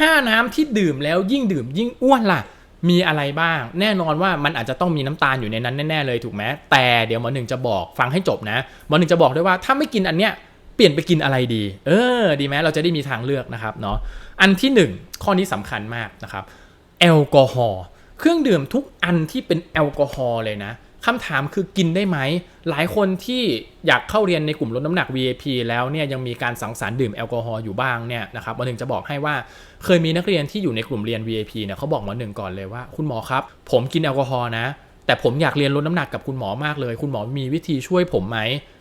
5 น้ำที่ดื่มแล้วยิ่งดื่มยิ่งอ้วนล่ะ มีอะไรบ้าง แน่นอนว่ามันอาจจะต้องมีน้ำตาลอยู่ในนั้นแน่ๆเลยถูกไหมแต่เดี๋ยวหมอหนึ่งจะบอกฟังให้จบนะหมอหนึ่งจะบอกด้วยว่าถ้าไม่กินอันเนี้ยเปลี่ยนไปกินอะไรดี เออ ดีไหมเราจะได้มีทางเลือกนะครับเนาะ อันที่หนึ่งข้อนี้สำคัญมากนะครับ แอลกอฮอล์ เครื่องดื่มทุกอันที่เป็นแอลกอฮอล์เลยนะคำถามคือกินได้ไหม หลายคนที่อยากเข้าเรียนในกลุ่มลดน้ำหนัก VIP แล้วเนี่ยยังมีการสังสรรค์ดื่มแอลกอฮอล์อยู่บ้างเนี่ยนะครับหมอหนึ่งจะบอกให้ว่า เคยมีนักเรียนที่อยู่ในกลุ่มเรียน VIP เนี่ยเขาบอกหมอหนึ่งก่อนเลยว่า คุณหมอครับ ผมกินแอลกอฮอล์นะ แต่ผมอยากเรียนลดน้ำหนักกับคุณหมอมากเลย คุณหมอมีวิธีช่วยผมไหม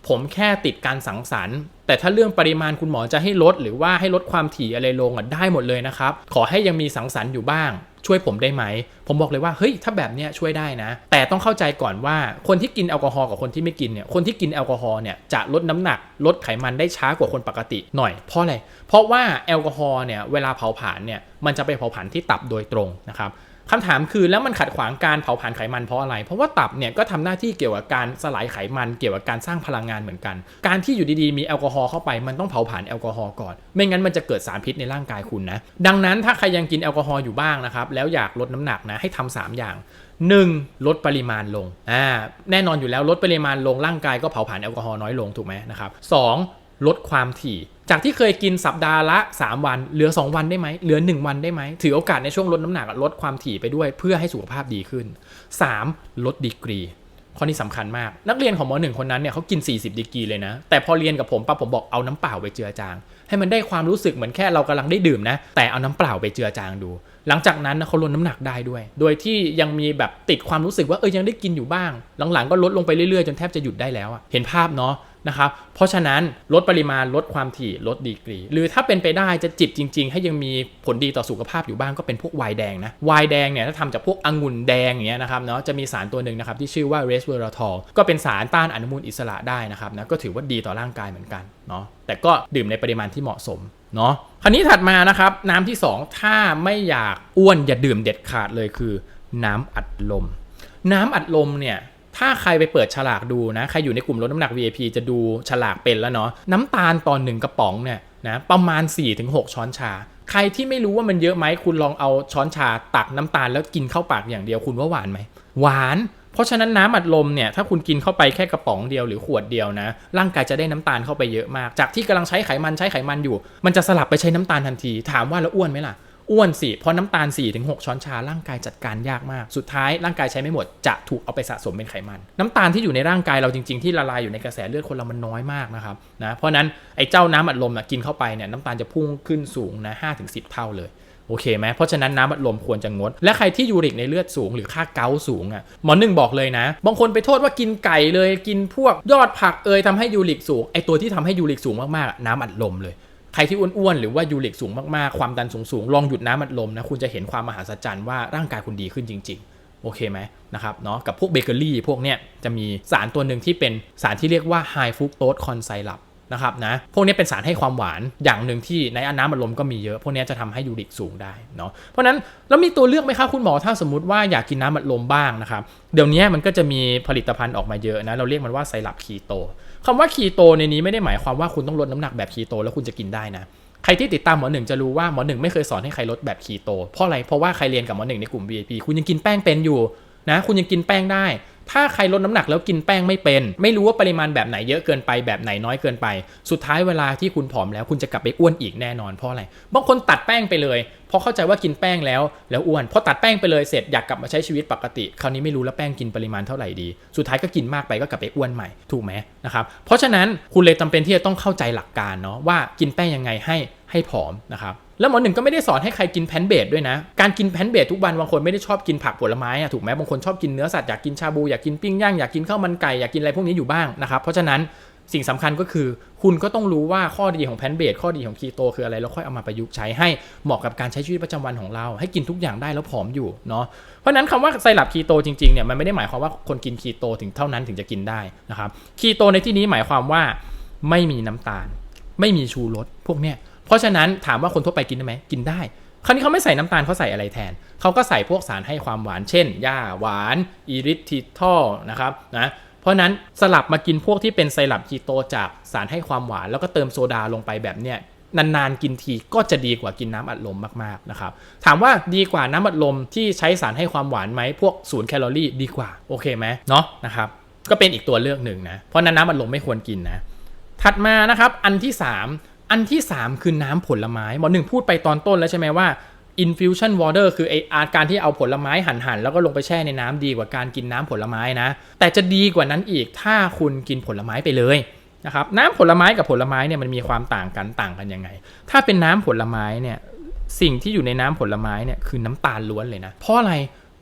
ผมแค่ติดการสังสรรค์ แต่ถ้าเรื่องปริมาณคุณหมอจะให้ลด หรือว่าให้ลดความถี่อะไรลงอะได้หมดเลยนะครับ ขอให้ยังมีสังสรรค์อยู่บ้าง ช่วยผมได้ไหม ผมบอกเลยว่าเฮ้ยถ้าแบบเนี้ยช่วยได้นะ แต่ต้องเข้าใจก่อนว่าคนที่กินแอลกอฮอล์กับคนที่ไม่กินเนี่ยคนที่กินแอลกอฮอล์เนี่ยจะลดน้ำหนักลดไขมันได้ช้ากว่าคนปกติหน่อยเพราะอะไรเพราะว่าแอลกอฮอล์เนี่ยเวลาเผาผลาญเนี่ยมันจะไปเผาผลาญที่ตับโดยตรงนะครับ คำถามคือแล้วมันขัดขวางการเผาผลาญไขมันเพราะอะไร เพราะว่าตับเนี่ยก็ทำหน้าที่เกี่ยวกับการสลายไขมันเกี่ยวกับการสร้างพลังงานเหมือนกัน การที่อยู่ดีๆมีแอลกอฮอล์เข้าไปมันต้องเผาผลาญแอลกอฮอล์ก่อน ไม่งั้นมันจะเกิดสารพิษในร่างกายคุณนะ ดังนั้นถ้าใครยังกินแอลกอฮอล์อยู่บ้างนะครับแล้วอยากลดน้ำหนักนะให้ทำสามอย่าง 1. ลดปริมาณลงอ่าแน่นอนอยู่แล้วลดปริมาณลงร่างกายก็เผาผลาญแอลกอฮอล์น้อยลงถูกไหมนะครับสองลดความถี่ จากที่เคยกินสัปดาห์ละ 3 วันเหลือ 2 วันได้ไหมเหลือ 1 วันได้ไหมถือโอกาสในช่วงลดน้ำหนักลดความถี่ไปด้วยเพื่อให้สุขภาพดีขึ้น 3. ลดดีกรีข้อนี้สำคัญมาก นักเรียนของหมอหนึ่งคนนั้นเนี่ยเขากิน 40 ดีกรีเลยนะ แต่พอเรียนกับผมปั๊บผมบอกเอาน้ำเปล่าไปเจือจาง ให้มันได้ความรู้สึกเหมือนแค่เรากำลังได้ดื่มนะ แต่เอาน้ำเปล่าไปเจือจางดู หลังจากนั้นเขาลดน้ำหนักได้ด้วย โดยที่ยังมีแบบติดความรู้สึกว่าเออยังได้กินอยู่บ้าง หลังๆก็ลดลงไปเรื่อยๆ จนแทบจะหยุดได้แล้วเห็นภาพเนาะ นะครับ เพราะฉะนั้นลดปริมาณลดความถี่ลดดีกรี หรือถ้าเป็นไปได้จะจิบจริง ๆ ให้ยังมีผลดีต่อสุขภาพอยู่บ้างก็เป็นพวกไวน์แดงนะไวน์แดงเนี่ยถ้าทำจากพวกองุ่นแดงอย่างเงี้ยนะครับเนาะจะมีสารตัวหนึ่งนะครับที่ชื่อว่าเรสเวอร์ทอลก็เป็นสารต้านอนุมูลอิสระได้นะครับนะก็ถือว่าดีต่อร่างกายเหมือนกันเนาะแต่ก็ดื่มในปริมาณที่เหมาะสมเนาะคราวนี้ถัดมานะครับน้ำที่ 2 ถ้าไม่อยากอ้วนอย่าดื่มเด็ดขาดเลยคือ น้ำอัดลม น้ำอัดลมเนี่ย ถ้าใครไปเปิดฉลากดูนะ ใครอยู่ในกลุ่มลดน้ำหนัก VIP จะดูฉลากเป็นแล้วเนาะ น้ำตาลตอนหนึ่งกระป๋องเนี่ยนะประมาณ 4-6 ช้อนชา ใครที่ไม่รู้ว่ามันเยอะไหมคุณลองเอาช้อนชาตักน้ำตาลแล้วกินเข้าปากอย่างเดียวคุณว่าหวานไหมหวาน เพราะฉะนั้นน้ำอัดลมเนี่ยถ้าคุณกินเข้าไปแค่กระป๋องเดียวหรือขวดเดียวนะ ร่างกายจะได้น้ำตาลเข้าไปเยอะมาก จากที่กำลังใช้ไขมันใช้ไขมันอยู่ มันจะสลับไปใช้น้ำตาลทันที ถามว่าแล้วอ้วนไหมล่ะ อ้วนสิเพราะน้ำตาล 4-6 ช้อนชาร่างกายจัดการยากมาก สุดท้ายร่างกายใช้ไม่หมดจะถูกเอาไปสะสมเป็นไขมัน น้ำตาลที่อยู่ในร่างกายเราจริง ๆ ที่ละลายอยู่ในกระแสเลือดคนเรามันน้อยมากนะครับนะเพราะนั้นไอ้เจ้าน้ำอัดลมนะกินเข้าไปเนี่ยน้ำตาลจะพุ่งขึ้นสูงนะ5-10 เท่าเลยโอเคไหมเพราะฉะนั้นน้ำอัดลมควรจะงด และใครที่ยูริกในเลือดสูงหรือค่าเกาต์สูงอะหมอหนึ่งบอกเลยนะ บางคนไปโทษว่ากินไก่เลย กินพวกยอดผักเอยทำให้ยูริกสูงไอตัวที่ทำให้ยูริกสูงมากๆ น้ำอัดลมเลย ใครที่อ้วนๆหรือว่ายูริกสูงมากๆ ความดันสูงๆ ลองหยุดน้ำอัดลมนะ คุณจะเห็นความมหัศจรรย์ว่าร่างกายคุณดีขึ้นจริง ๆ โอเคไหมนะครับเนาะกับพวกเบเกอรี่พวกเนี้ยจะมีสารตัวหนึ่งที่เป็นสารที่เรียกว่าไฮฟ u ุ t โตสคอนไซรัปนะครับนะพวกนี้เป็นสารให้ความหวานอย่างหนึ่งที่ในน้ำอัดลมก็มีเยอะ พวกนี้จะทำให้ยูริกสูงได้เนาะเพราะนั้นแล้วมีตัวเลือกไหมครับคุณหมอถ้าสมมติว่าอยากกินน้ำอัดลมบ้างนะครับเดี๋ยวนี้มันก็จะมีผลิตภัณฑ์ออกมาเยอะนะเราเรียกมันว่าไซรัปคีโต คำว่าคีโตในนี้ไม่ได้หมายความว่าคุณต้องลดน้ำหนักแบบคีโตแล้วคุณจะกินได้นะใครที่ติดตามหมอหนึ่งจะรู้ว่าหมอหนึ่งไม่เคยสอนให้ใครลดแบบคีโตเพราะอะไรเพราะว่าใครเรียนกับหมอหนึ่งในกลุ่ม VIP คุณยังกินแป้งเป็นอยู่นะ คุณยังกินแป้งได้ ถ้าใครลดน้ำหนักแล้วกินแป้งไม่เป็น ไม่รู้ว่าปริมาณแบบไหนเยอะเกินไปแบบไหนน้อยเกินไป สุดท้ายเวลาที่คุณผอมแล้วคุณจะกลับไปอ้วนอีกแน่นอนเพราะอะไรบางคนตัดแป้งไปเลยเพราะเข้าใจว่ากินแป้งแล้วแล้วอ้วนพอตัดแป้งไปเลยเสร็จอยากกลับมาใช้ชีวิตปกติ คราวนี้ไม่รู้แล้วแป้งกินปริมาณเท่าไหร่ดี สุดท้ายก็กินมากไปก็กลับไปอ้วนใหม่ถูกไหมนะครับเพราะฉะนั้นคุณเลยจำเป็นที่จะต้องเข้าใจหลักการเนาะว่ากินแป้งยังไงให้ให้ผอมนะครับ แล้วหมอหนึ่งก็ไม่ได้สอนให้ใครกินแพนเบดด้วยนะ การกินแพนเบดทุกวันบางคนไม่ได้ชอบกินผักผลไม้อะถูกไหมบางคนชอบกินเนื้อสัตว์อยากกินชาบูอยากกินปิ้งย่างอยากกินข้าวมันไก่อยากกินอะไรพวกนี้อยู่บ้างนะครับเพราะฉะนั้นสิ่งสำคัญก็คือคุณก็ต้องรู้ว่าข้อดีของแพนเบดข้อดีของคีโตคืออะไรแล้วค่อยเอามาประยุกต์ใช้ให้เหมาะกับการใช้ชีวิตประจำวันของเรา ให้กินทุกอย่างได้แล้วผอมอยู่เนาะเพราะฉะนั้นคำว่าไซรัปคีโตจริงๆเนี่ยมันไม่ได้หมายความว่าคนกินคีโตถึงเท่านั้นถึงจะกินได้นะครับคีโตในที่นี้หมายความว่าไม่มีน้ำตาล ไม่มีชูรสพวกเนี้ย เพราะฉะนั้นถามว่าคนทั่วไปกินได้ไหมกินได้ คราวนี้เขาไม่ใส่น้ำตาลเขาใส่อะไรแทน เขาก็ใส่พวกสารให้ความหวาน เช่นหญ้าหวานอีริทิทอลนะครับนะเพราะฉะนั้นสลับมากินพวกที่เป็นไซรัปคีโตจากสารให้ความหวาน แล้วก็เติมโซดาลงไปแบบเนี้ยนานๆกินทีก็จะดีกว่ากินน้ำอัดลมมากๆนะครับถามว่าดีกว่าน้ำอัดลมที่ใช้สารให้ความหวานไหมพวกศูนย์แคลอรี่ดีกว่าโอเคไหมเนาะนะครับก็เป็นอีกตัวเลือกหนึ่งนะเพราะนั้นน้ำอัดลมไม่ควรกินนะถัดมานะครับอันที่ 3 อันที่ 3 คือน้ำผลไม้หมอหนึ่งพูดไปตอนต้นแล้วใช่ไหมว่า infusion water คือไออาการที่เอาผลไม้หั่นๆแล้วก็ลงไปแช่ในน้ำดีกว่าการกินน้ำผลไม้นะ แต่จะดีกว่านั้นอีกถ้าคุณกินผลไม้ไปเลยนะครับน้ำผลไม้กับผลไม้เนี่ยมันมีความต่างกันต่างกันยังไง ถ้าเป็นน้ำผลไม้เนี่ยสิ่งที่อยู่ในน้ำผลไม้เนี่ยคือน้ำตาลล้วนเลยนะ เพราะอะไร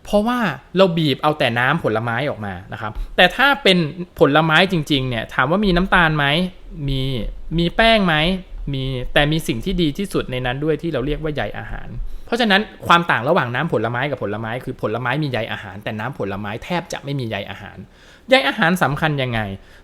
เพราะว่าเราบีบเอาแต่น้ำผลไม้ออกมานะครับ แต่ถ้าเป็นผลไม้จริงๆเนี่ยถามว่ามีน้ำตาลไหมมีมีแป้งไหม มีแต่มีสิ่งที่ดีที่สุดในนั้นด้วยที่เราเรียกว่าใยอาหาร เพราะฉะนั้นความต่างระหว่างน้ำผลไม้กับผลไม้คือผลไม้มีใยอาหาร แต่น้ำผลไม้แทบจะไม่มีใยอาหารใยอาหารสำคัญยังไง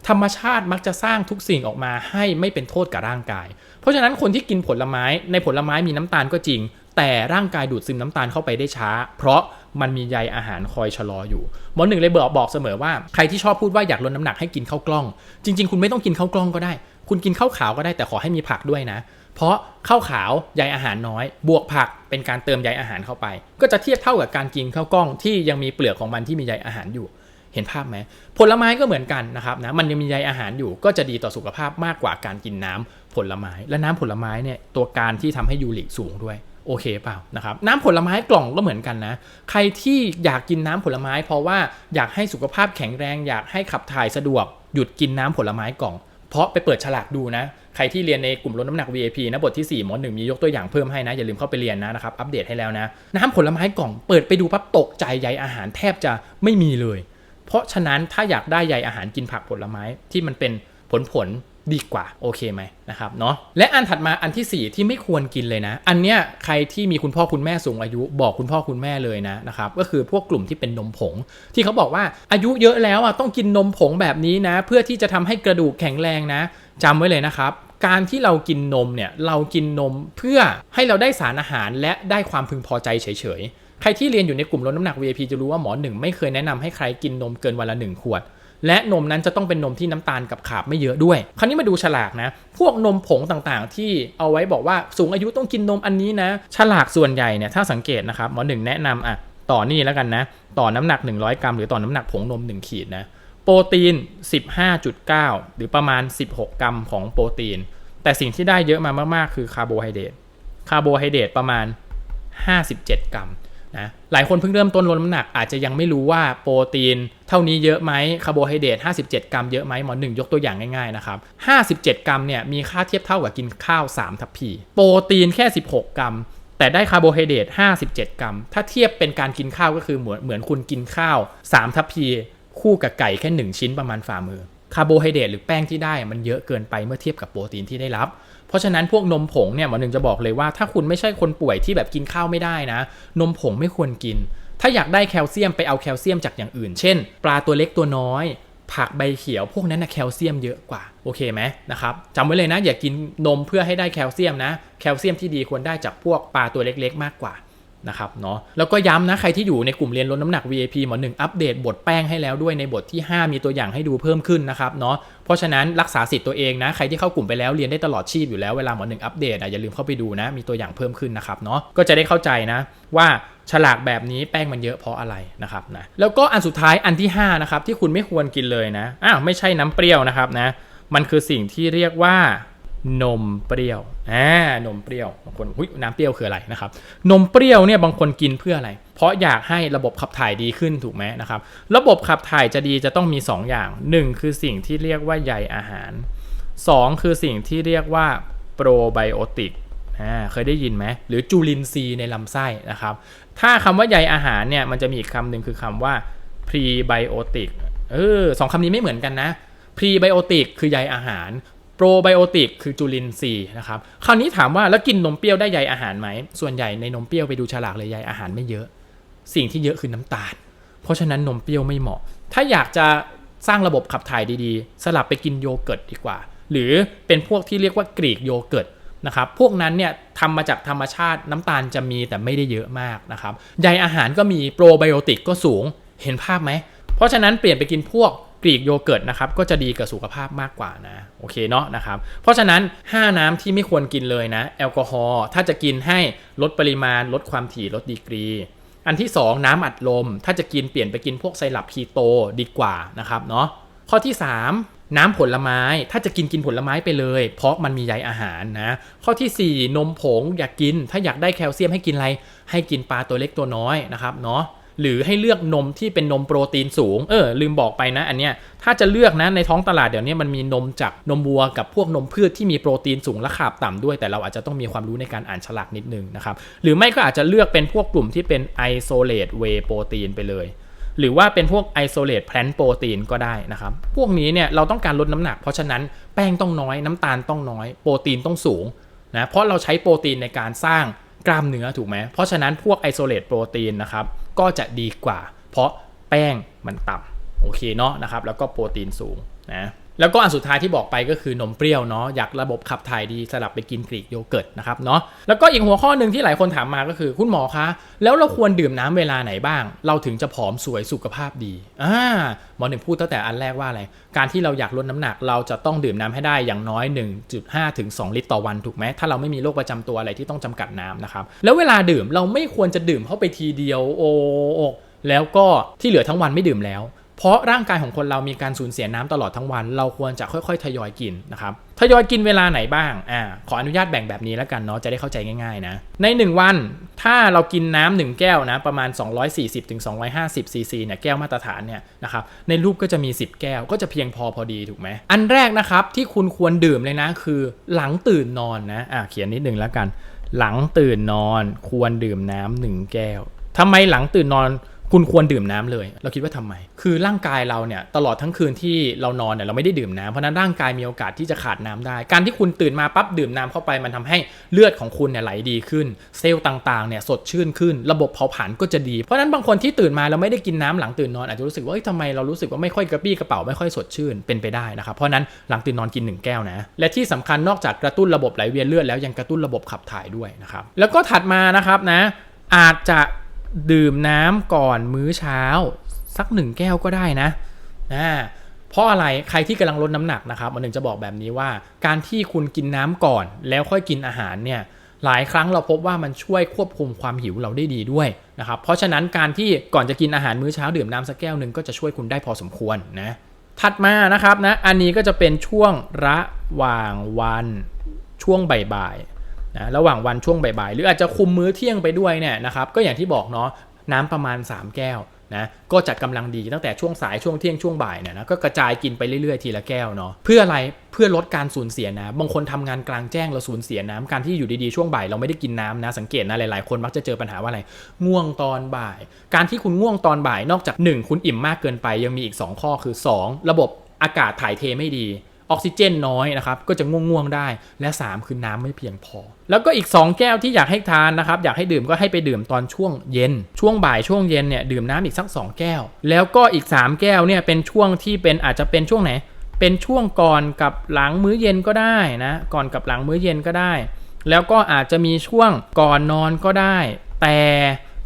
ธรรมชาติมักจะสร้างทุกสิ่งออกมาให้ไม่เป็นโทษกับร่างกาย เพราะฉะนั้นคนที่กินผลไม้ในผลไม้มีน้ำตาลก็จริง แต่ร่างกายดูดซึมน้ำตาลเข้าไปได้ช้า เพราะมันมีใยอาหารคอยชะลออยู่หมอหนึ่งเลยบอกบอกเสมอว่าใครที่ชอบพูดว่าอยากลดน้ำหนักให้กินข้าวกล้อง จริง ๆ คุณไม่ต้องกินข้าวกล้องก็ได้ คุณกินข้าวขาวก็ได้แต่ขอให้มีผักด้วยนะ เพราะข้าวขาวใยอาหารน้อย บวกผักเป็นการเติมใยอาหารเข้าไป ก็จะเทียบเท่ากับการกินข้าวกล้องที่ยังมีเปลือกของมันที่มีใยอาหารอยู่ เห็นภาพไหมผลไม้ก็เหมือนกันนะครับนะมันยังมีใยอาหารอยู่ ก็จะดีต่อสุขภาพมากกว่าการกินน้ำผลไม้ และน้ำผลไม้เนี่ยตัวการที่ทำให้ยูริกสูงด้วยโอเคเปล่านะครับน้ำผลไม้กล่องก็เหมือนกันนะ ใครที่อยากกินน้ำผลไม้ เพราะว่าอยากให้สุขภาพแข็งแรง อยากให้ขับถ่ายสะดวกหยุดกินน้ำผลไม้กล่อง เพราะไปเปิดฉลากดูนะ ใครที่เรียนในกลุ่มลดน้ำหนัก VIP นะบทที่ 4หมอหนึ่งมียกตัวอย่างเพิ่มให้นะ อย่าลืมเข้าไปเรียนนะนะครับ อัปเดตให้แล้วนะ น้ำผลไม้กล่องเปิดไปดูปั๊บตกใจใยอาหารแทบจะไม่มีเลย เพราะฉะนั้นถ้าอยากได้ใยอาหารกินผักผลไม้ที่มันเป็นผลผล ดีกว่าโอเคไหมนะครับเนาะและอันถัดมาอันที่ 4 ที่ไม่ควรกินเลยนะ อันเนี้ยใครที่มีคุณพ่อคุณแม่สูงอายุ บอกคุณพ่อคุณแม่เลยนะนะครับก็คือพวกกลุ่มที่เป็นนมผง ที่เขาบอกว่าอายุเยอะแล้วอะต้องกินนมผงแบบนี้นะ เพื่อที่จะทำให้กระดูกแข็งแรงนะจำไว้เลยนะครับการที่เรากินนมเนี่ยเรากินนมเพื่อให้เราได้สารอาหารและได้ความพึงพอใจเฉยๆใครที่เรียนอยู่ในกลุ่มลดน้ำหนัก VIP จะรู้ว่าหมอหนึ่งไม่เคยแนะนำให้ใครกินนมเกินวันละหนึ่งขวด และนมนั้นจะต้องเป็นนมที่น้ำตาลกับขาบไม่เยอะด้วย คราวนี้มาดูฉลากนะ พวกนมผงต่างๆ ที่เอาไว้บอกว่าสูงอายุต้องกินนมอันนี้นะ ฉลากส่วนใหญ่เนี่ยถ้าสังเกตนะครับหมอหนึ่งแนะนำอะต่อนี่แล้วกันนะ ต่อน้ำหนัก 100 กรัม หรือต่อน้ำหนักผงนม 1 ขีดนะโปรตีน 15.9 หรือประมาณ 16 กรัมของโปรตีน แต่สิ่งที่ได้เยอะมามากๆ คือคาร์โบไฮเดรตคาร์โบไฮเดรตประมาณ 57 กรัม นะหลายคนเพิ่งเริ่มต้นลดน้ำหนักอาจจะยังไม่รู้ว่าโปรตีน เท่านี้เยอะไหมคาร์โบไฮเดรต57 กรัมเยอะไหมหมอหนึ่งยกตัวอย่างง่ายๆนะครับ57 กรัมเนี่ยมีค่าเทียบเท่ากับกินข้าว 3 ทัพพีโปรตีนแค่ 16 กรัม แต่ได้คาร์โบไฮเดรต57 กรัม ถ้าเทียบเป็นการกินข้าวก็คือเหมือนเหมือนคุณกินข้าว 3 ทัพพีคู่กับไก่แค่ 1 ชิ้นประมาณฝ่ามือคาร์โบไฮเดรตหรือแป้งที่ได้มันเยอะเกินไปเมื่อเทียบกับโปรตีนที่ได้รับ เพราะฉะนั้นพวกนมผงเนี่ยหมอหนึ่งจะบอกเลยว่าถ้าคุณไม่ใช่คนป่วยที่แบบกินข้าวไม่ได้นะ นมผงไม่ควรกิน ถ้าอยากได้แคลเซียมไปเอาแคลเซียมจากอย่างอื่น เช่น ปลาตัวเล็กตัวน้อย ผักใบเขียวพวกนั้นนะแคลเซียมเยอะกว่าโอเคไหมนะครับจำไว้เลยนะอย่ากินนมเพื่อให้ได้แคลเซียมนะ แคลเซียมที่ดีควรได้จากพวกปลาตัวเล็กๆ มากกว่า นะครับเนาะแล้วก็ย้ำนะใครที่อยู่ในกลุ่มเรียนลดน้ำหนัก VIP หมอหนึ่งอัปเดตบทแป้งให้แล้วด้วยในบทที่ 5 มีตัวอย่างให้ดูเพิ่มขึ้นนะครับเนาะเพราะฉะนั้นรักษาสิทธิ์ตัวเองนะใครที่เข้ากลุ่มไปแล้วเรียนได้ตลอดชีพอยู่แล้วเวลาหมอหนึ่งอัปเดตอะอย่าลืมเข้าไปดูนะ มีตัวอย่างเพิ่มขึ้นนะครับเนาะก็จะได้เข้าใจนะว่าฉลากแบบนี้แป้งมันเยอะเพราะอะไรนะครับนะแล้วก็อันสุดท้ายอันที่5นะครับที่คุณไม่ควรกินเลยนะอ้าวไม่ใช่น้ำเปรี้ยวนะครับนะมันคือสิ่งที่เรียกว่า นมเปรี้ยวอ่านมเปรี้ยวบางคนหุ้ยน้ำเปรี้ยวคืออะไรนะครับ นมเปรี้ยวเนี่ยบางคนกินเพื่ออะไร เพราะอยากให้ระบบขับถ่ายดีขึ้นถูกไหมนะครับ ระบบขับถ่ายจะดีจะต้องมี 2 อย่าง 1 คือสิ่งที่เรียกว่าใยอาหาร 2 คือสิ่งที่เรียกว่าโปรไบโอติกอ่าเคยได้ยินไหมหรือจุลินทรีย์ในลำไส้นะครับ ถ้าคำว่าใยอาหารเนี่ยมันจะมีอีกคำหนึ่งคือคำว่า prebiotic เออสองคำนี้ไม่เหมือนกันนะ prebiotic คือใยอาหาร โปรไบโอติกคือจุลินทรีย์นะครับคราวนี้ถามว่าแล้วกินนมเปรี้ยวได้ใยอาหารไหม ส่วนใหญ่ในนมเปรี้ยวไปดูฉลากเลยใยอาหารไม่เยอะ สิ่งที่เยอะคือน้ำตาล เพราะฉะนั้นนมเปรี้ยวไม่เหมาะ ถ้าอยากจะสร้างระบบขับถ่ายดีๆ สลับไปกินโยเกิร์ตดีกว่า หรือเป็นพวกที่เรียกว่ากรีกโยเกิร์ตนะครับพวกนั้นเนี่ยทำมาจากธรรมชาติน้ำตาลจะมีแต่ไม่ได้เยอะมากนะครับใยอาหารก็มีโปรไบโอติกก็สูงเห็นภาพไหมเพราะฉะนั้นเปลี่ยนไปกินพวก กรีกโยเกิร์ตนะครับก็จะดีกับสุขภาพมากกว่านะโอเคเนาะนะครับเพราะฉะนั้น 5 น้ำที่ไม่ควรกินเลยนะแอลกอฮอล์ถ้าจะกินให้ลดปริมาณ ลดความถี่ลดดีกรี อันที่ 2 น้ำอัดลม ถ้าจะกินเปลี่ยนไปกินพวกไซรัปคีโตดีกว่านะครับเนาะข้อที่ 3น้ำผลไม้ถ้าจะกินกินผลไม้ไปเลย เพราะมันมีใยอาหารนะ ข้อทีสี่4 นมผงอยากกิน ถ้าอยากได้แคลเซียมให้กินอะไร ให้กินปลาตัวเล็กตัวน้อยนะครับเนาะ หรือให้เลือกนมที่เป็นนมโปรตีนสูง เออ ลืมบอกไปนะ อันเนี้ย ถ้าจะเลือกนะ ในท้องตลาดเดี๋ยวนี้มันมีนมจากนมวัวกับพวกนมพืชที่มีโปรตีนสูงและขาบต่ำด้วย แต่เราอาจจะต้องมีความรู้ในการอ่านฉลากนิดนึงนะครับ หรือไม่ก็อาจจะเลือกเป็นพวกกลุ่มที่เป็น isolate whey protein ไปเลยหรือว่าเป็นพวก isolate plant protein ก็ได้นะครับ พวกนี้เนี่ยเราต้องการลดน้ำหนัก เพราะฉะนั้นแป้งต้องน้อยน้ำตาลต้องน้อย โปรตีนต้องสูงนะ เพราะเราใช้โปรตีนในการสร้างกล้ามเนื้อถูกไหม เพราะฉะนั้นพวก isolate โปรตีนนะครับ ก็จะดีกว่า เพราะแป้งมันต่ำโอเคเนาะนะครับ แล้วก็โปรตีนสูงนะ แล้วก็อันสุดท้ายที่บอกไปก็คือนมเปรี้ยวเนาะอยากระบบขับถ่ายดีสลับไปกินกรีกโยเกิร์ตนะครับเนาะแล้วก็อีกหัวข้อหนึ่งที่หลายคนถามมาก็คือคุณหมอคะ แล้วเราควรดื่มน้ำเวลาไหนบ้าง เราถึงจะผอมสวยสุขภาพดีอ่าหมอหนึ่งพูดตั้งแต่อันแรกว่าอะไรการที่เราอยากลดน้ำหนักเราจะต้องดื่มน้ำให้ได้อย่างน้อย 1.5 ถึง 2 ลิตรต่อวันถูกไหมถ้าเราไม่มีโรคประจำตัวอะไรที่ต้องจำกัดน้ำนะครับแล้วเวลาดื่มเราไม่ควรจะดื่มเข้าไปทีเดียวโอ้แล้วก็ที่เหลือทั้งวันไม่ดื่มแล้ว เพราะร่างกายของคนเรามีการสูญเสียน้ำตลอดทั้งวัน เราควรจะค่อยๆ ทยอยกินนะครับทยอยกินเวลาไหนบ้างอ่าขออนุญาตแบ่งแบบนี้แล้วกันเนาะจะได้เข้าใจง่ายๆนะใน 1 วัน ถ้าเรากินน้ำหนึ่งแก้วนะประมาณ 240ถึง250ซีซีเนี่ยแก้วมาตรฐานเนี่ยนะครับในรูปก็จะมี 10 แก้วก็จะเพียงพอพอดีถูกไหมอันแรกนะครับที่คุณควรดื่มเลยนะคือหลังตื่นนอนนะอ่าเขียนนิดนึงแล้วกัน หลังตื่นนอนควรดื่มน้ำหนึ่งแก้วทำไมหลังตื่นนอน คุณควรดื่มน้ำเลย เราคิดว่าทำไม คือร่างกายเราเนี่ยตลอดทั้งคืนที่เรานอนเนี่ยเราไม่ได้ดื่มน้ำเพราะนั้นร่างกายมีโอกาสที่จะขาดน้ำได้ การที่คุณตื่นมาปั๊บดื่มน้ำเข้าไปมันทำให้เลือดของคุณเนี่ยไหลดีขึ้น เซลล์ต่างๆเนี่ยสดชื่นขึ้น ระบบเผาผลาญก็จะดี เพราะนั้นบางคนที่ตื่นมาแล้วไม่ได้กินน้ำหลังตื่นนอนอาจจะรู้สึกว่าเฮ้ยทำไมเรารู้สึกว่าไม่ค่อยกระปี้กระเป๋าไม่ค่อยสดชื่นเป็นไปได้นะครับเพราะนั้นหลังตื่นนอนกินหนึ่งแก้วนะและที่สำคัญนอกจากกระตุ้นระบบไหลเวียนเลือดแล้วยังกระตุ้นระบบขับถ่ายด้วยนะครับแล้วก็ถัดมานะครับนะอาจจะ ดื่มน้ำก่อนมื้อเช้า สักหนึ่งแก้วก็ได้นะนะเพราะอะไรใครที่กำลังลดน้ำหนักนะครับมันหนึ่งจะบอกแบบนี้ว่า การที่คุณกินน้ำก่อน แล้วค่อยกินอาหารเนี่ยหลายครั้งเราพบว่ามันช่วยควบคุมความหิวเราได้ดีด้วยนะครับเพราะฉะนั้นการที่ก่อนจะกินอาหารมื้อเช้าดื่มน้ำสักแก้วหนึ่งก็จะช่วยคุณได้พอสมควรนะถัดมานะครับนะอันนี้ก็จะเป็นช่วงระหว่างวันช่วงบ่าย นะระหว่างวันช่วงบ่ายๆ หรืออาจจะคุมมื้อเที่ยงไปด้วยเนี่ยนะครับก็อย่างที่บอกเนาะน้ำประมาณ 3 แก้วนะก็จัดกำลังดีตั้งแต่ช่วงสายช่วงเที่ยงช่วงบ่ายเนี่ยนะก็กระจายกินไปเรื่อยๆทีละแก้วเนาะเพื่ออะไรเพื่อลดการสูญเสียน้ำบางคนทำงานกลางแจ้งเราสูญเสียน้ำการที่อยู่ดีๆช่วงบ่ายเราไม่ได้กินน้ำนะสังเกตนะหลายๆคนมักจะเจอปัญหาว่าอะไรง่วงตอนบ่าย การที่คุณง่วงตอนบ่ายนอกจาก 1 คุณอิ่มมากเกินไปยังมีอีก 2 ข้อคือ 2 ระบบอากาศถ่ายเทไม่ดี ออกซิเจนน้อยนะครับก็จะง่วงๆได้ และ 3 คือน้ำไม่เพียงพอ แล้วก็อีก 2 แก้วที่อยากให้ทานนะครับอยากให้ดื่มก็ให้ไปดื่มตอนช่วงเย็น ช่วงบ่ายช่วงเย็นเนี่ยดื่มน้ำอีกสัก 2 แก้ว แล้วก็อีก 3 แก้วเนี่ยเป็นช่วงที่เป็นอาจจะเป็นช่วงไหน เป็นช่วงก่อนกับหลังมื้อเย็นก็ได้นะก่อนกับหลังมื้อเย็นก็ได้ แล้วก็อาจจะมีช่วงก่อนนอนก็ได้ แต่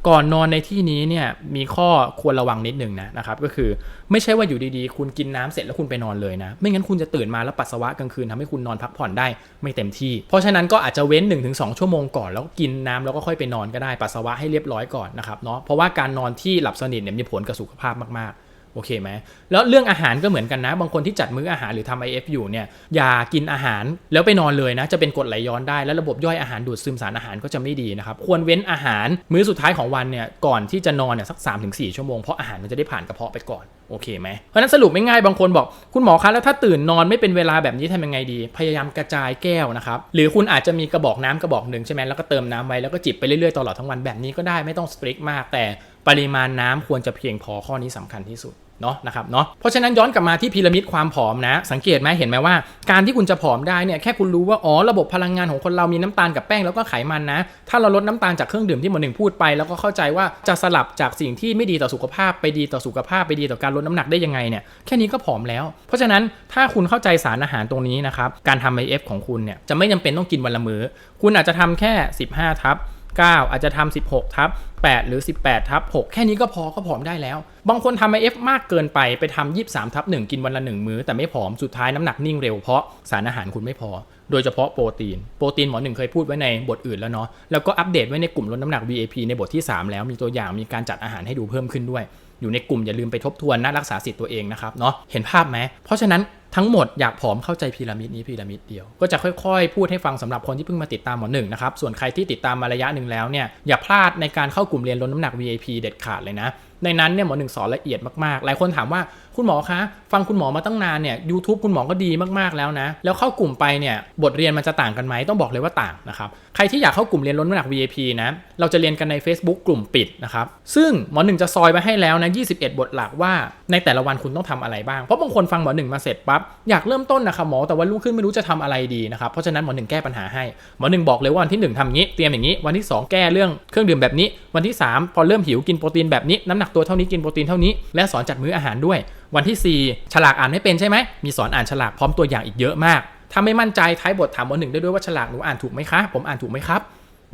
ก่อนนอนในที่นี้เนี่ยมีข้อควรระวังนิดหนึ่งนะนะครับก็คือไม่ใช่ว่าอยู่ดีๆ คุณกินน้ำเสร็จแล้วคุณไปนอนเลยนะ ไม่งั้นคุณจะตื่นมาแล้วปัสสาวะกลางคืนทำให้คุณนอนพักผ่อนได้ไม่เต็มที่ เพราะฉะนั้นก็อาจจะเว้น 1-2 ชั่วโมงก่อนแล้วกินน้ำแล้วก็ค่อยไปนอนก็ได้ปัสสาวะให้เรียบร้อยก่อนนะครับเนาะเพราะว่าการนอนที่หลับสนิทเนี่ยมีผลกับสุขภาพมากๆ โอเคไหมแล้วเรื่องอาหารก็เหมือนกันนะ บางคนที่จัดมื้ออาหารหรือทำ IF อยู่เนี่ยอย่ากินอาหารแล้วไปนอนเลยนะ จะเป็นกรดไหลย้อนได้ แล้วระบบย่อยอาหารดูดซึมสารอาหารก็จะไม่ดีนะครับ ควรเว้นอาหารมื้อสุดท้ายของวันเนี่ยก่อนที่จะนอนเนี่ยสัก 3-4 ชั่วโมงเพราะอาหารมันจะได้ผ่านกระเพาะไปก่อนโอเคไหมเพราะฉะนั้นสรุปไม่ง่ายบางคนบอกคุณหมอคะแล้วถ้าตื่นนอนไม่เป็นเวลาแบบนี้ทำยังไงดี พยายามกระจายแก้วนะครับหรือคุณอาจจะมีกระบอกน้ำกระบอกหนึ่งใช่ไหมแล้วก็เติมน้ำไว้แล้วก็จิบไปเรื่อยๆตลอดทั้งวันแบบนี้ก็ได้ไม่ต้องสตริกมากแต่ปริมาณน้ำควรจะเพียงพอข้อนี้สำคัญที่สุด เนาะนะครับเนาะเพราะฉะนั้นย้อนกลับมาที่พีระมิดความผอมนะ สังเกตไหมเห็นไหมว่าการที่คุณจะผอมได้เนี่ยแค่คุณรู้ว่าอ๋อระบบพลังงานของคนเรามีน้ำตาลกับแป้งแล้วก็ไขมันนะ ถ้าเราลดน้ำตาลจากเครื่องดื่มที่หมอหนึ่งพูดไปแล้วก็เข้าใจว่าจะสลับจากสิ่งที่ไม่ดีต่อสุขภาพไปดีต่อสุขภาพไปดีต่อการลดน้ำหนักได้ยังไงเนี่ยแค่นี้ก็ผอมแล้ว เพราะฉะนั้นถ้าคุณเข้าใจสารอาหารตรงนี้นะครับการทำ IF ของคุณเนี่ยจะไม่จำเป็นต้องกินวันละมื้อคุณอาจจะทำแค่ 15 ทับ 9 อาจจะทำ16ทับ8หรือ 18ทับ6แค่นี้ก็พอก็ผอมได้แล้ว บางคนทำ IF มากเกินไปไปทำ23ทับ1กินวันละ 1 มื้อ แต่ไม่ผอมสุดท้ายน้ำหนักนิ่งเร็วเพราะสารอาหารคุณไม่พอ โดยเฉพาะโปรตีน โปรตีนหมอหนึ่งเคยพูดไว้ในบทอื่นแล้วเนาะแล้วก็อัปเดตไว้ในกลุ่มลดน้ำหนัก VAP ในบทที่ 3 แล้วมีตัวอย่างมีการจัดอาหารให้ดูเพิ่มขึ้นด้วย อยู่ในกลุ่มอย่าลืมไปทบทวนนะรักษาสิทธิ์ตัวเองนะครับเนาะเห็นภาพไหมเพราะฉะนั้น ทั้งหมดอยากผอมเข้าใจพีระมิดนี้พีระมิดเดียว ก็จะค่อยๆ พูดให้ฟังสำหรับคนที่เพิ่งมาติดตามหมอหนึ่งนะครับ ส่วนใครที่ติดตามมาระยะหนึ่งแล้วเนี่ยอย่าพลาดในการเข้ากลุ่มเรียนลดน้ำหนัก VAP เด็ดขาดเลยนะ ในนั้นเนี่ยหมอหนึ่งสอนละเอียดมากๆ หลายคนถามว่า คุณหมอคะฟังคุณหมอมาตั้งนานเนี่ย YouTube คุณหมอก็ดีมากๆแล้วนะ แล้วเข้ากลุ่มไปเนี่ยบทเรียนมันจะต่างกันไหมต้องบอกเลยว่าต่างนะครับใครที่อยากเข้ากลุ่มเรียนลดน้ำหนัก VIP นะเราจะเรียนกันใน Facebook กลุ่มปิดนะครับซึ่งหมอหนึ่งจะซอยไปให้แล้วนะ21 บทหลักว่าในแต่ละวันคุณต้องทำอะไรบ้างเพราะบางคนฟังหมอหนึ่งมาเสร็จปั๊บอยากเริ่มต้นนะครับหมอแต่วันรุ่งขึ้นไม่รู้จะทำอะไรดีนะครับเพราะฉะนั้นหมอหนึ่งแก้ปัญหาให้หมอหนึ่งบอกเลยว่าวันที่หนึ่งทำอย่างนี้เตรียมอย่างนี้ วันที่สองแก้เรื่องเครื่องดื่มแบบนี้ วันที่สามพอเริ่มหิวกินโปรตีนแบบนี้น้ำหนักตัวเท่านี้กินโปรตีนเท่านี้และสอนจัดมื้ออาหารด้วย วันที่ 4 ฉลากอ่านไม่เป็นใช่ไหม มีสอนอ่านฉลากพร้อมตัวอย่างอีกเยอะมาก ถ้าไม่มั่นใจท้ายบทถามหมหนึ่งได้ด้วยว่าฉลากหนูอ่านถูกไหมคะ ผมอ่านถูกไหมครับ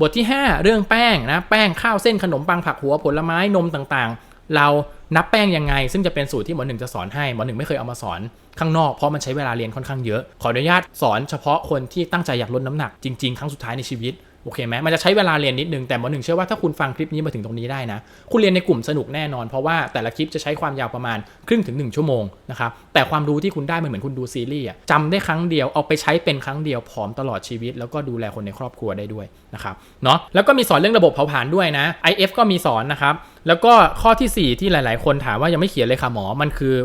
บทที่ 5 เรื่องแป้งนะ แป้งข้าวเส้นขนมปังผักหัวผลไม้นมต่างๆ เรานับแป้งยังไง ซึ่งจะเป็นสูตรที่หมอหนึ่งจะสอนให้หมอหนึ่งไม่เคยเอามาสอนข้างนอกเพราะมันใช้เวลาเรียนค่อนข้างเยอะ ขออนุญาตสอนเฉพาะคนที่ตั้งใจอยากลดน้ำหนักจริงๆ ครั้งสุดท้ายในชีวิต โอเคไหมมันจะใช้เวลาเรียนนิดนึง แต่หมอหนึ่งเชื่อว่าถ้าคุณฟังคลิปนี้มาถึงตรงนี้ได้นะ คุณเรียนในกลุ่มสนุกแน่นอน เพราะว่าแต่ละคลิปจะใช้ความยาวประมาณครึ่งถึง 1 ชั่วโมงนะครับ แต่ความรู้ที่คุณได้มันเหมือนคุณดูซีรีส์อะจำได้ครั้งเดียว เอาไปใช้เป็นครั้งเดียวผอมตลอดชีวิต แล้วก็ดูแลคนในครอบครัวได้ด้วยนะครับ เนาะแล้วก็มีสอนเรื่องระบบเผาผลาญด้วยนะ IF ก็มีสอนนะครับ แล้วก็ข้อทีสี่4 ที่หลาย ๆ คนถามว่ายังไม่เขียนเลยค่ะหมอ มันคือ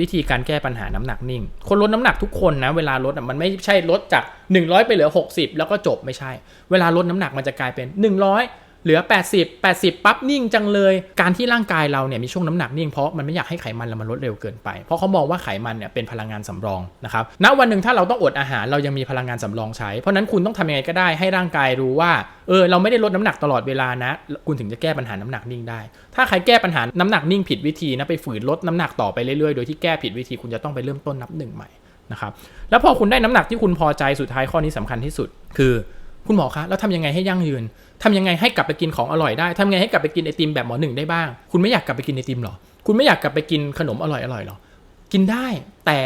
วิธีการแก้ปัญหาน้ำหนักนิ่ง คนลดน้ำหนักทุกคนนะ เวลาลดอะมันไม่ใช่ลดจาก 100 ไปเหลือ 60 แล้วก็จบไม่ใช่ เวลาลดน้ำหนักมันจะกลายเป็น 100 เหลือ 80 80 ปั๊บนิ่งจังเลย การที่ร่างกายเราเนี่ยมีช่วงน้ำหนักนิ่งเพราะมันไม่อยากให้ไขมันเรามันลดเร็วเกินไป เพราะเขามองว่าไขมันเนี่ยเป็นพลังงานสำรองนะครับ ณ วันหนึ่งถ้าเราต้องอดอาหารเรายังมีพลังงานสำรองใช้ เพราะนั้นคุณต้องทำยังไงก็ได้ให้ร่างกายรู้ว่า เออเราไม่ได้ลดน้ำหนักตลอดเวลานะ คุณถึงจะแก้ปัญหาน้ำหนักนิ่งได้ ถ้าใครแก้ปัญหาน้ำหนักนิ่งผิดวิธีนะไปฝืนลดน้ำหนักต่อไปเรื่อยๆ โดยที่แก้ผิดวิธีคุณจะต้องไปเริ่มต้นนับหนึ่งใหม่นะครับ แล้วพอคุณได้น้ำหนักที่คุณพอใจสุดท้ายข้อนี้สำคัญที่สุด คือ คุณหมอคะแล้วทำยังไงให้ยั่งยืนทำยังไงให้กลับไปกินของอร่อยได้ทำยังไงให้กลับไปกินไอติมแบบหมอหนึ่งได้บ้าง คุณไม่อยากกลับไปกินไอติมหรอ คุณไม่อยากกลับไปกินขนมอร่อยอร่อยหรอ กินได้แต่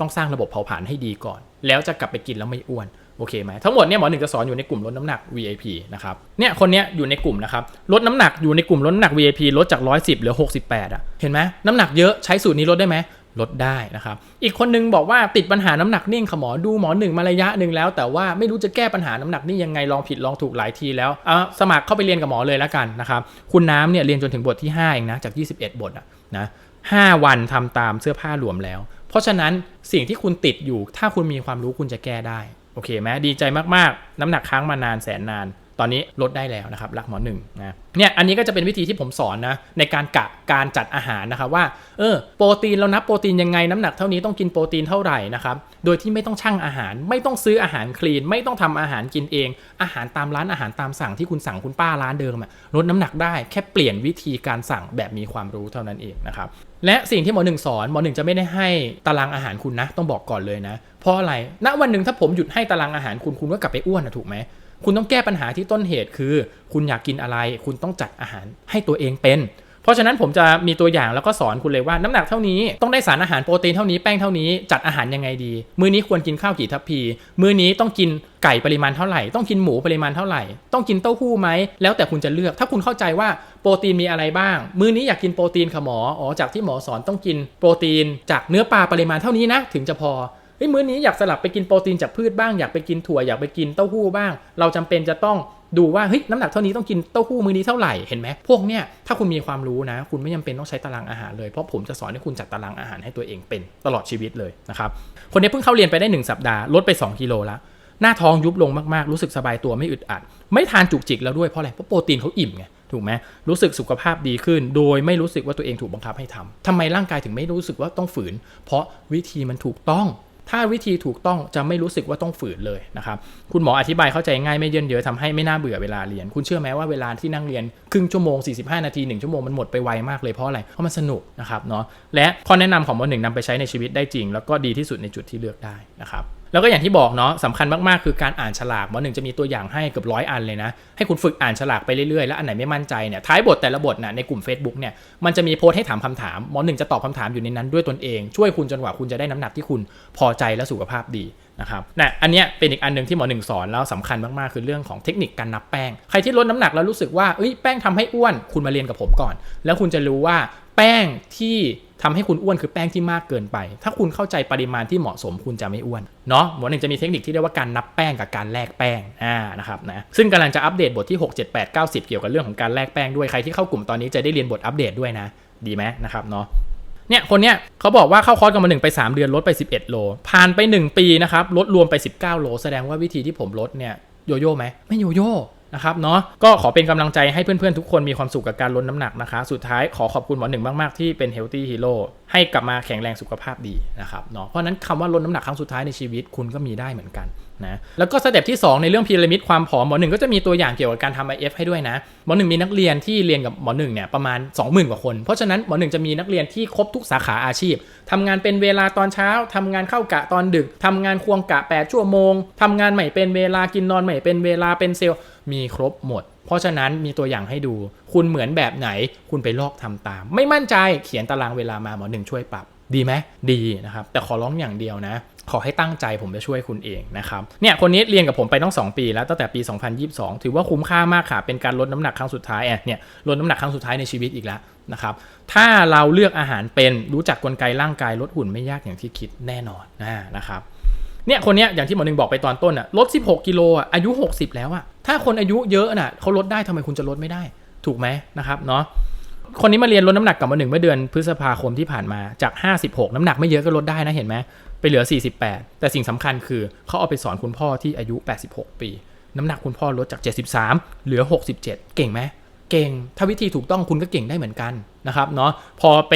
ต้องสร้างระบบเผาผลาญให้ดีก่อน แล้วจะกลับไปกินแล้วไม่อ้วนโอเคไหมทั้งหมดเนี่ยหมอหนึ่งจะสอนอยู่ในกลุ่มลดน้ำหนัก VIP นะครับเนี่ยคนเนี้ยอยู่ในกลุ่มนะครับลดน้ำหนักอยู่ในกลุ่มลดน้ำหนัก VIP ลดจาก 110เหลือ 68 อะเห็นไหมน้ำหนักเยอะใช้สูตรนี้ลดได้ไหม ลดได้นะครับ อีกคนนึงบอกว่าติดปัญหาน้ำหนักนิ่งค่ะหมอดูหมอหนึ่งมาระยะหนึ่งแล้ว แต่ว่าไม่รู้จะแก้ปัญหาน้ำหนักนี่ยังไงลองผิดลองถูกหลายทีแล้วเอาสมัครเข้าไปเรียนกับหมอเลยแล้วกันนะครับ คุณน้ำเนี่ยเรียนจนถึงบทที่5เองนะจาก 21 บทอะนะ5วันทำตามเสื้อผ้ารวมแล้ว เพราะฉะนั้นสิ่งที่คุณติดอยู่ ถ้าคุณมีความรู้คุณจะแก้ได้โอเคไหมดีใจมากๆ น้ำหนักค้างมานานแสนนาน ตอนนี้ลดได้แล้วนะครับรักหมอหนึ่งนะเนี่ยอันนี้ก็จะเป็นวิธีที่ผมสอนนะในการกะการจัดอาหารนะครับว่าเออโปรตีนเรานับโปรตีนยังไงน้ำหนักเท่านี้ต้องกินโปรตีนเท่าไหร่นะครับโดยที่ไม่ต้องชั่งอาหาร ไม่ต้องซื้ออาหารคลีน ไม่ต้องทำอาหารกินเอง อาหารตามร้านอาหารตามสั่งที่คุณสั่งคุณป้าร้านเดิมลดน้ำหนักได้แค่เปลี่ยนวิธีการสั่งแบบมีความรู้เท่านั้นเองนะครับและสิ่งที่หมอหนึ่งสอนหมอหนึ่งจะไม่ได้ให้ตารางอาหารคุณนะ ต้องบอกก่อนเลยนะ เพราะอะไรณวันหนึ่งถ้าผมหยุดให้ตารางอาหารคุณคุณก็กลับไปอ้วนนะถูกไหม คุณต้องแก้ปัญหาที่ต้นเหตุคือ คุณอยากกินอะไร คุณต้องจัดอาหารให้ตัวเองเป็น เพราะฉะนั้นผมจะมีตัวอย่างแล้วก็สอนคุณเลยว่าน้ำหนักเท่านี้ต้องได้สารอาหารโปรตีนเท่านี้แป้งเท่านี้จัดอาหารยังไงดี มื้อนี้ควรกินข้าวกี่ทัพพี มื้อนี้ต้องกินไก่ปริมาณเท่าไหร่ ต้องกินหมูปริมาณเท่าไหร่ ต้องกินเต้าหู้ไหม แล้วแต่คุณจะเลือก ถ้าคุณเข้าใจว่าโปรตีนมีอะไรบ้าง มื้อนี้อยากกินโปรตีนค่ะหมอ อ๋อ จากที่หมอสอนต้องกินโปรตีนจากเนื้อปลาปริมาณเท่านี้นะ ถึงจะพอ เฮ้ยมื้อนี้อยากสลับไปกินโปรตีนจากพืชบ้างอยากไปกินถั่วอยากไปกินเต้าหู้บ้าง เราจำเป็นจะต้องดูว่าเฮ้ยน้ำหนักเท่านี้ต้องกินเต้าหู้มื้อนี้เท่าไหร่เห็นไหมพวกเนี้ยถ้าคุณมีความรู้นะ คุณไม่จำเป็นต้องใช้ตารางอาหารเลยเพราะผมจะสอนให้คุณจัดตารางอาหารให้ตัวเองเป็นตลอดชีวิตเลยนะครับคนนี้เพิ่งเข้าเรียนไปได้ 1 สัปดาห์ลดไป 2 กิโลแล้วหน้าท้องยุบลงมากๆ รู้สึกสบายตัวไม่อึดอัด ไม่ทานจุกจิกแล้วด้วยเพราะอะไรเพราะโปรตีนเขาอิ่มไงถูกไหมรู้สึกสุขภาพดีขึ้น โดยไม่รู้สึกว่าตัวเองถูกบังคับให้ทำทำไมร่างกายถึงไม่รู้สึกว่าต้องฝืน เพราะวิธีมันถูกต้อง ถ้าวิธีถูกต้องจะไม่รู้สึกว่าต้องฝืนเลยนะครับ คุณหมออธิบายเข้าใจง่ายไม่เยินเยอะทำให้ไม่น่าเบื่อเวลาเรียน คุณเชื่อไหมว่าเวลาที่นั่งเรียนครึ่งชั่วโมง 45 นาที 1 ชั่วโมงมันหมดไปไวมากเลยเพราะอะไร เพราะมันสนุกนะครับเนาะ และข้อแนะนำของหมหนึ่งนำไปใช้ในชีวิตได้จริง แล้วก็ดีที่สุดในจุดที่เลือกได้นะครับ แล้วก็อย่างที่บอกเนาะสำคัญมากๆคือการอ่านฉลากหมอหนึ่งจะมีตัวอย่างให้เกือบร้อยอันเลยนะ ให้คุณฝึกอ่านฉลากไปเรื่อยๆ แล้วอันไหนไม่มั่นใจเนี่ยท้ายบทแต่ละบทนะในกลุ่ม Facebook เนี่ยมันจะมีโพสต์ให้ถามคำถามหมอหนึ่งจะตอบคำถามอยู่ในนั้นด้วยตนเอง ช่วยคุณจนกว่าคุณจะได้น้ำหนักที่คุณพอใจและสุขภาพดีนะครับนะอันเนี้ยเป็นอีกอันหนึ่งที่หมอหนึ่งสอนแล้วสำคัญมากๆ คือเรื่องของเทคนิคการนับแป้ง ใครที่ลดน้ำหนักแล้วรู้สึกว่าเอ้ยแป้งทำให้อ้วน คุณมาเรียนกับผมก่อน แล้วคุณจะรู้ว่าแป้งที่ ทำให้คุณอ้วนคือแป้งที่มากเกินไป ถ้าคุณเข้าใจปริมาณที่เหมาะสมคุณจะไม่อ้วน เนาะหมอหนึ่งจะมีเทคนิคที่เรียกว่าการนับแป้งกับการแลกแป้งอ่านะครับนะ ซึ่งกำลังจะอัปเดตบทที่ 6 7 8 90 เกี่ยวกับเรื่องของการแลกแป้งด้วย ใครที่เข้ากลุ่มตอนนี้จะได้เรียนบทอัปเดตด้วยนะ ดีไหมนะครับเนาะเนี่ยคนเนี้ยเขาบอกว่าเข้าคอร์สกันมาหนึ่งไป 3 เดือนลดไป 11 โล ผ่านไป 1 ปีนะครับลดรวมไป 19 โล แสดงว่าวิธีที่ผมลดเนี่ยโยโย่ไหมไม่โยโย่ นะครับเนาะก็ขอเป็นกำลังใจให้เพื่อนๆทุกคนมีความสุขกับการลดน้ำหนักนะคะ สุดท้ายขอขอบคุณหมอหนึ่งมากๆที่เป็นเฮลตี้ฮีโร่ให้กลับมาแข็งแรงสุขภาพดีนะครับเนาะเพราะฉะนั้นคำว่าลดน้ำหนักครั้งสุดท้ายในชีวิตคุณก็มีได้เหมือนกัน นะแล้วก็สเต็ปที่ 2 ในเรื่องพีระมิดความผอมหมอหนึ่งก็จะมีตัวอย่างเกี่ยวกับการทำ IF ให้ด้วยนะหมอหนึ่งมีนักเรียนที่เรียนกับหมอหนึ่งเนี่ยประมาณ 20,000 กว่าคน เพราะฉะนั้นหมอหนึ่งจะมีนักเรียนที่ครบทุกสาขาอาชีพทำงานเป็นเวลาตอนเช้าทำงานเข้ากะตอนดึกทำงานควงกะ 8 ชั่วโมงทำงานใหม่เป็นเวลากินนอนใหม่เป็นเวลาเป็นเซลล์มีครบหมด เพราะฉะนั้นมีตัวอย่างให้ดู คุณเหมือนแบบไหน คุณไปลอกทำตาม ไม่มั่นใจเขียนตารางเวลามาหมอหนึ่งช่วยปรับ ดีไหมดีนะครับแต่ขอร้องอย่างเดียวนะ ขอให้ตั้งใจผมจะช่วยคุณเองนะครับเนี่ยคนนี้เรียนกับผมไปต้อง2 ปีแล้วตั้งแต่ปี 2022 ถือว่าคุ้มค่ามากค่ะ เป็นการลดน้ำหนักครั้งสุดท้ายอะเนี่ยลดน้ำหนักครั้งสุดท้ายในชีวิตอีกแล้วนะครับถ้าเราเลือกอาหารเป็นรู้จักกลไกร่างกายลดหุ่นไม่ยากอย่างที่คิดแน่นอนนะครับเนี่ยคนเนี้ยอย่างที่หมอหนึ่งบอกไปตอนต้นอะลด 16 กิโลอะอายุ 60 แล้วอะถ้าคนอายุเยอะน่ะเขาลดได้ทำไมคุณจะลดไม่ได้ ถูกไหมนะครับเนาะคนนี้มาเรียนลดน้ำหนักกับหมอหนึ่งเมื่อเดือนพฤษภาคมที่ผ่านมาจาก 56 น้ำหนักไม่เยอะก็ลดได้นะเห็นไหมไปเหลือ 48 แต่สิ่งสำคัญคือเขาเอาไปสอนคุณพ่อที่อายุ 86 ปี น้ำหนักคุณพ่อลดจาก 73 เหลือ 67 เก่งไหมเก่ง ถ้าวิธีถูกต้องคุณก็เก่งได้เหมือนกันนะครับเนาะพอไป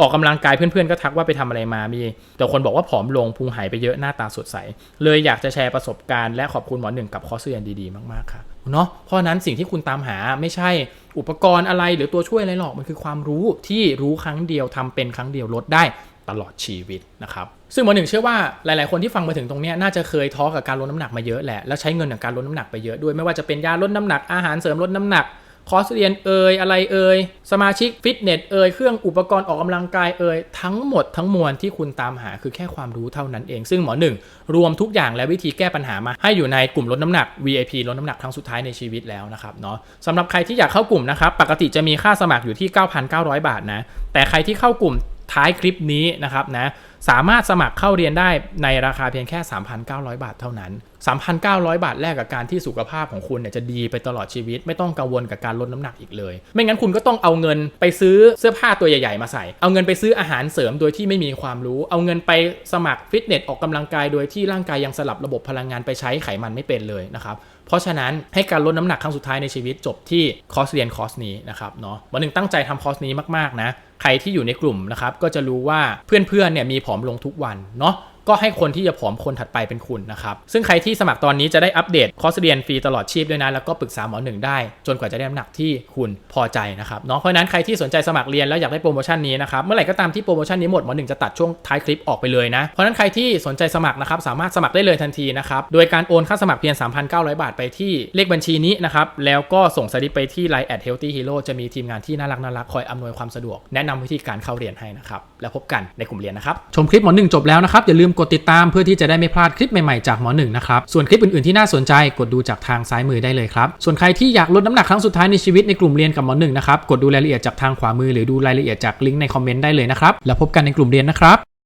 ออกกำลังกายเพื่อนๆก็ทักว่าไปทำอะไรมามี แต่คนบอกว่าผอมลงพุงหายไปเยอะหน้าตาสดใส เลยอยากจะแชร์ประสบการณ์และขอบคุณหมอหนึ่งกับคอร์สเรียนดีๆมากๆค่ะเนาะเพราะฉะนั้นสิ่งที่คุณตามหาไม่ใช่อุปกรณ์อะไรหรือตัวช่วยอะไรหรอกมันคือความรู้ที่รู้ครั้งเดียวทำเป็นครั้งเดียวลดได้ ตลอดชีวิตนะครับซึ่งหมอหนึ่งเชื่อว่าหลาย ๆ คนที่ฟังมาถึงตรงนี้น่าจะเคยท้อกับการลดน้ำหนักมาเยอะแหละแล้วใช้เงินกับการลดน้ำหนักไปเยอะด้วยไม่ว่าจะเป็นยาลดน้ำหนักอาหารเสริมลดน้ำหนักคอร์สเรียนเอ่ยอะไรเอ่ยสมาชิกฟิตเนสเอ่ยเครื่องอุปกรณ์ออกกำลังกายเอ่ยทั้งหมดทั้งมวลที่คุณตามหาคือแค่ความรู้เท่านั้นเอง ซึ่งหมอหนึ่งรวมทุกอย่างและวิธีแก้ปัญหามา ให้อยู่ในกลุ่มลดน้ำหนัก VIP ลดน้ำหนักครั้งสุดท้ายในชีวิตแล้วนะครับเนาะสำหรับใครที่อยากเข้ากลุ่มนะครับปกติจะมีค่าสมัครอยู่ที่ 9,900 บาทนะแต่ใครที่เข้ากลุ่ม ท้ายคลิปนี้นะครับนะสามารถสมัครเข้าเรียนได้ในราคาเพียงแค่ 3,900 บาทเท่านั้น 3,900 บาทแลกกับการที่สุขภาพของคุณเนี่ยจะดีไปตลอดชีวิต ไม่ต้องกังวลกับการลดน้ำหนักอีกเลย ไม่งั้นคุณก็ต้องเอาเงินไปซื้อเสื้อผ้าตัวใหญ่ๆ มาใส่ เอาเงินไปซื้ออาหารเสริมโดยที่ไม่มีความรู้ เอาเงินไปสมัครฟิตเนสออกกำลังกายโดยที่ร่างกายยังสลับระบบพลังงานไปใช้ไขมันไม่เป็นเลยนะครับเพราะฉะนั้นให้การลดน้ำหนักครั้งสุดท้ายในชีวิตจบที่คอร์สเรียนคอร์สนี้นะครับเนาะวันหนึ่งตั้งใจทำคอร์สนี้มากๆนะ ใครที่อยู่ในกลุ่มนะครับก็จะรู้ว่าเพื่อนๆเนี่ยมีผอมลงทุกวันเนาะก็ให้คนที่จะผอมคนถัดไปเป็นคุณนะครับ ซึ่งใครที่สมัครตอนนี้จะได้อัปเดตคอร์สเรียนฟรีตลอดชีพด้วยนะ แล้วก็ปรึกษาหมอหนึ่งได้ จนกว่าจะได้น้ำหนักที่คุณพอใจนะครับเนาะเพราะนั้นใครที่สนใจสมัครเรียนแล้วอยากได้โปรโมชั่นนี้นะครับ เมื่อไหร่ก็ตามที่โปรโมชั่นนี้หมดหมอหนึ่งจะตัดช่วงท้ายคลิปออกไปเลยนะ เพราะฉะนั้นใครที่สนใจสมัครนะครับสามารถสมัครได้เลยทันทีนะครับ โดยการโอนค่าสมัครเพียง 3,900 บาทไปที่เลขบัญชีนี้นะครับ แล้วก็ส่งสลิปไปที่ Line at healthy hero จะมีทีมงานที่น่ารักน่ารักคอยอำนวยความสะดวกแนะนำวิธีการเข้าเรียนให้นะครับ แล้วพบกันในกลุ่มเรียนนะครับ ชมคลิปหมอหนึ่งจบแล้วนะครับ อย่าลืมกดติดตามเพื่อที่จะได้ไม่พลาดคลิปใหม่ๆจากหมอหนึ่งนะครับ ส่วนคลิปอื่นๆที่น่าสนใจกดดูจากทางซ้ายมือได้เลยครับ ส่วนใครที่อยากลดน้ำหนักครั้งสุดท้ายในชีวิตในกลุ่มเรียนกับหมอหนึ่งนะครับ กดดูรายละเอียดจากทางขวามือหรือดูรายละเอียดจากลิงก์ในคอมเมนต์ได้เลยนะครับ แล้วพบกันในกลุ่มเรียนนะครับ